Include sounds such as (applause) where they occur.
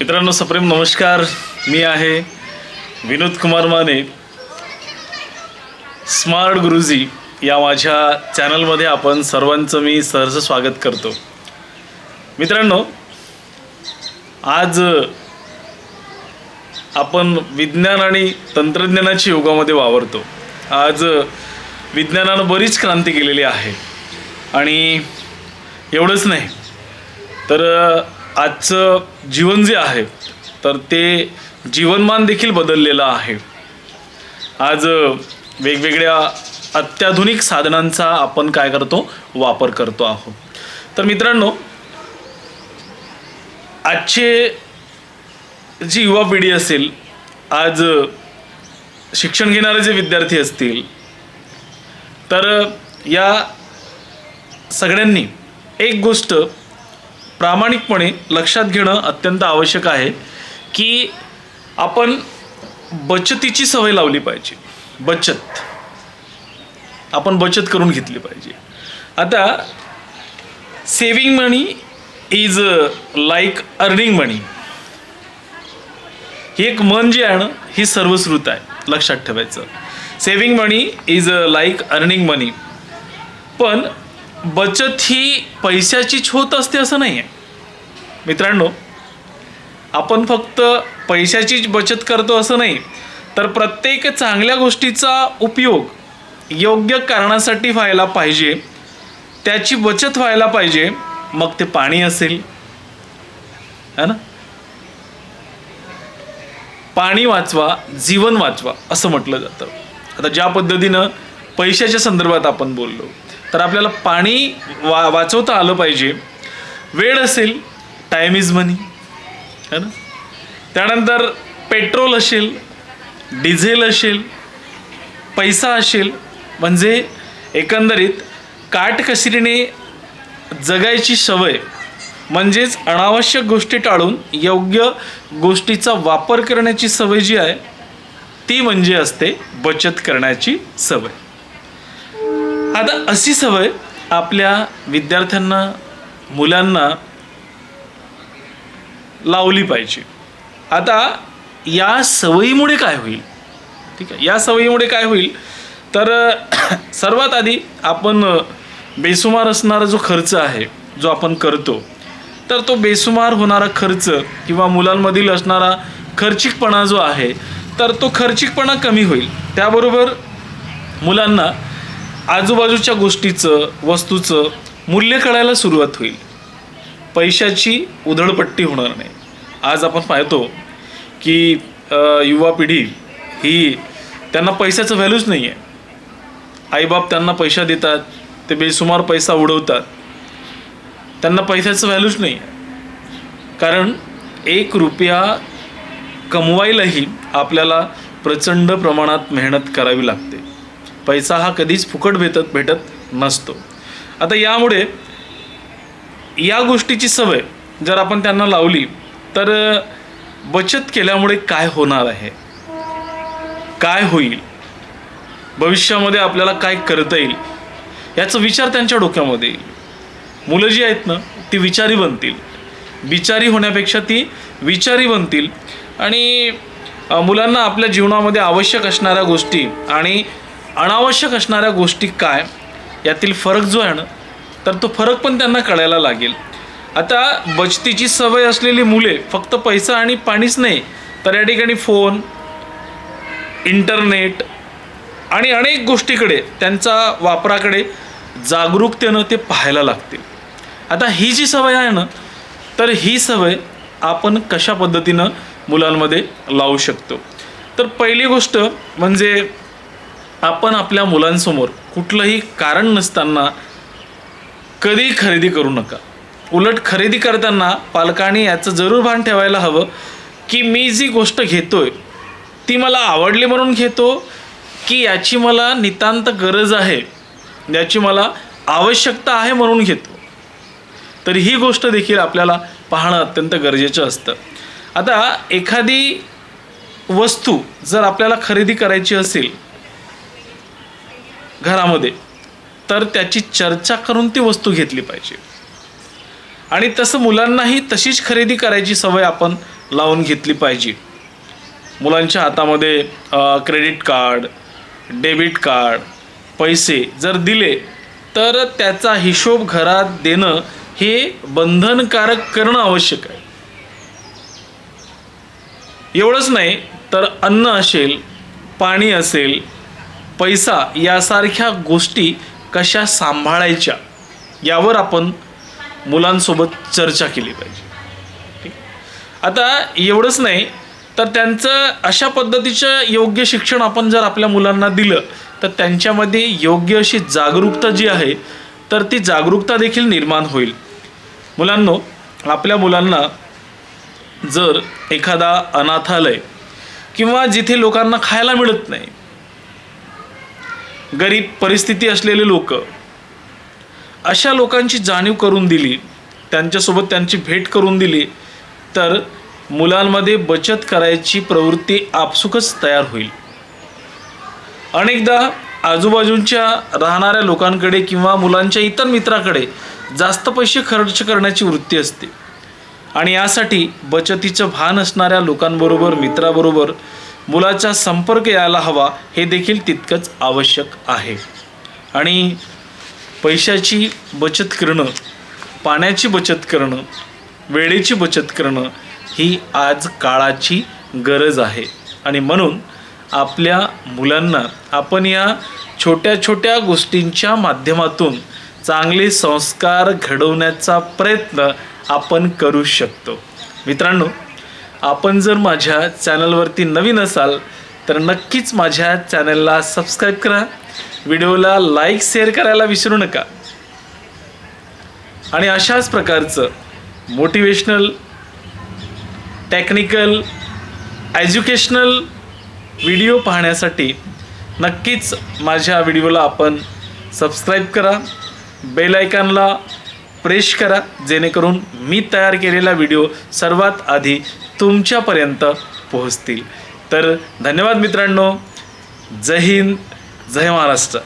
मित्रांनो सप्रेम नमस्कार. मी आहे विनोद कुमार माने. स्मार्ट गुरुजी या माझ्या चॅनलमध्ये आपण सर्वांचं मी सहर्ष स्वागत करतो. मित्रांनो आज आपण विज्ञान आणि तंत्रज्ञानाच्या युगामध्ये वावरतो. आज विज्ञानानं बरीच क्रांती केलेली आहे. आणि एवढंच नाही तर आजचं जीवन जे आहे तर ते जीवनमान देखील बदललेलं आहे. आज वेगवेगळ्या अत्याधुनिक साधनांचा आपण काय करतो? वापर करतो आहोत. तर मित्रांनो आजचे जी युवा पिढी असेल आज शिक्षण घेणारे जे विद्यार्थी असतील तर या सगळ्यांनी एक गोष्ट प्रामाणिकपणे लक्षात घेणं अत्यंत आवश्यक आहे की आपण बचतीची सवय लावली पाहिजे. बचत. आपण बचत करून घेतली पाहिजे. आता saving money is like earning money ही एक मन जे आहे ना ही सर्वश्रुत आहे. लक्षात ठेवायचं. Saving money is like earning money पण बचत ही पैशाचीच होत असते असं नाही आहे मित्रांनो आपण फक्त पैशाचीच बचत करतो असं नाही तर प्रत्येक चांगल्या गोष्टीचा उपयोग योग्य कारणासाठी व्हायला पाहिजे त्याची बचत व्हायला पाहिजे मग ते पाणी असेल. है ना? पाणी वाचवा जीवन वाचवा असं म्हटलं जातं. आता ज्या पद्धतीनं पैशाच्या संदर्भात आपण बोललो तर आपल्याला पाणी वा वाचवता आलं पाहिजे. वेळ असेल टाईम इज मनी है ना? त्यानंतर पेट्रोल असेल डिझेल असेल पैसा असेल म्हणजे एकंदरीत काटकसरीने जगायची सवय म्हणजेच अनावश्यक गोष्टी टाळून योग्य गोष्टीचा वापर करण्याची सवय जी आहे ती म्हणजे असते बचत करण्याची सवय. आता अशी सवय आपल्या विद्यार्थ्यांना मुलांना लावली पाहिजे. आता या सवयीमुळे काय होईल? ठीक आहे या सवयीमुळे काय होईल? तर (clears throat) सर्वात आधी आपण बेसुमार असणारा जो खर्च आहे जो आपण करतो तर तो बेसुमार होणारा खर्च किंवा मुलांमधील असणारा खर्चिकपणा जो आहे तर तो खर्चिकपणा कमी होईल. त्याबरोबर मुलांना आजूबाजूच्या गोष्टीचं वस्तूचं मूल्य कळायला सुरुवात होईल. पैशाची उधळपट्टी होणार नाही. आज आपण पाहतो की युवा पिढी ही त्यांना पैशाचं व्हॅल्यूच नाही आहे आईबाप त्यांना पैसा देतात ते बेसुमार पैसा उडवतात. त्यांना पैशाचं व्हॅल्यूच नाही आहे कारण एक रुपया कमवायलाही आपल्याला प्रचंड प्रमाणात मेहनत करावी लागते. पैसा हा कधीच फुकट भेटत भेटत नसतो. आता यामुळे या गोष्टीची सवय जर आपण त्यांना लावली तर बचत केल्यामुळे काय होणार आहे? काय होईल? भविष्यामध्ये आपल्याला काय करता येईल? याचा विचार त्यांच्या डोक्यामध्ये येईल. मुलं जी आहेत ना ती विचारी बनतील. विचारी होण्यापेक्षा ती विचारी बनतील. आणि मुलांना आपल्या जीवनामध्ये आवश्यक असणाऱ्या गोष्टी आणि अनावश्यक असणाऱ्या गोष्टी काय यातील फरक जो आहे ना तर तो फरक पण त्यांना कळायला लागेल. आता बचतीची सवय असलेली मुले फक्त पैसा आणि पाणीच नाही तर या ठिकाणी फोन इंटरनेट आणि अनेक गोष्टीकडे त्यांचा वापराकडे जागरूकतेनं ते पाहायला लागतील. आता ही जी सवय आहे ना तर ही सवय आपण कशा पद्धतीनं मुलांमध्ये लावू शकतो? तर पहिली गोष्ट म्हणजे आपण आपल्या मुलांसमोर कुठलंही कारण नसताना कधी खरेदी करू नका. उलट खरेदी करताना पालकांनी याचं जरूर भान ठेवायला हवं की मी जी गोष्ट घेतोय ती मला आवडली म्हणून घेतो की याची मला नितांत गरज आहे याची मला आवश्यकता आहे म्हणून घेतो. तर ही गोष्ट देखील आपल्याला पाहणं अत्यंत गरजेचं असतं. आता एखादी वस्तू जर आपल्याला खरेदी करायची असेल घरामध्ये तर त्याची चर्चा करून ती वस्तू घेतली पाहिजे. आणि तसं मुलांनाही तशीच खरेदी करायची सवय आपण लावून घेतली पाहिजे. मुलांच्या हातामध्ये क्रेडिट कार्ड डेबिट कार्ड पैसे जर दिले तर त्याचा हिशोब घरात देणं हे बंधनकारक करणं आवश्यक आहे. एवढंच नाही तर अन्न असेल पाणी असेल पैसा यासारख्या गोष्टी कशा सांभाळायच्या यावर आपण मुलांसोबत चर्चा केली पाहिजे. ठीक? आता एवढंच नाही तर त्यांचं अशा पद्धतीचं योग्य शिक्षण आपण जर आपल्या मुलांना दिलं तर त्यांच्यामध्ये योग्य अशी जागरूकता जी आहे तर ती जागरूकता देखील निर्माण होईल. मुलांनो आपल्या मुलांना जर एखादा अनाथालय किंवा जिथे लोकांना खायला मिळत नाही गरीब परिस्थिती असलेले लोक अशा लोकांची जाणीव करून दिली त्यांच्यासोबत त्यांची भेट करून दिली तर मुलांमध्ये बचत करायची प्रवृत्ती आपसुकच तयार होईल. अनेकदा आजूबाजूच्या राहणाऱ्या लोकांकडे किंवा मुलांच्या इतर मित्राकडे जास्त पैसे खर्च करण्याची वृत्ती असते. आणि यासाठी बचतीचं भान असणाऱ्या लोकांबरोबर मित्राबरोबर मुलाचा संपर्क यायला हवा हे देखील तितकंच आवश्यक आहे. आणि पैशाची बचत करणं पाण्याची बचत करणं वेळेची बचत करणं ही आज काळाची गरज आहे. आणि म्हणून आपल्या मुलांना आपण या छोट्या छोट्या गोष्टींच्या माध्यमातून चांगले संस्कार घडवण्याचा प्रयत्न आपण करू शकतो. मित्रांनो आपण जर माझ्या चॅनलवरती नवीन असाल तर नक्कीच माझ्या चॅनलला सबस्क्राईब करा. व्हिडिओला लाईक शेअर करायला विसरू नका. आणि अशाच प्रकारचं मोटिवेशनल टेक्निकल एज्युकेशनल व्हिडिओ पाहण्यासाठी नक्कीच माझ्या व्हिडिओला आपण सबस्क्राईब करा. बेल आयकॉनला प्रेश करा जेणेकरून मी तयार केलेला व्हिडिओ सर्वात आधी तुमच्यापर्यंत पोहोचतील. तर धन्यवाद मित्रांनो. जय हिंद जय महाराष्ट्र.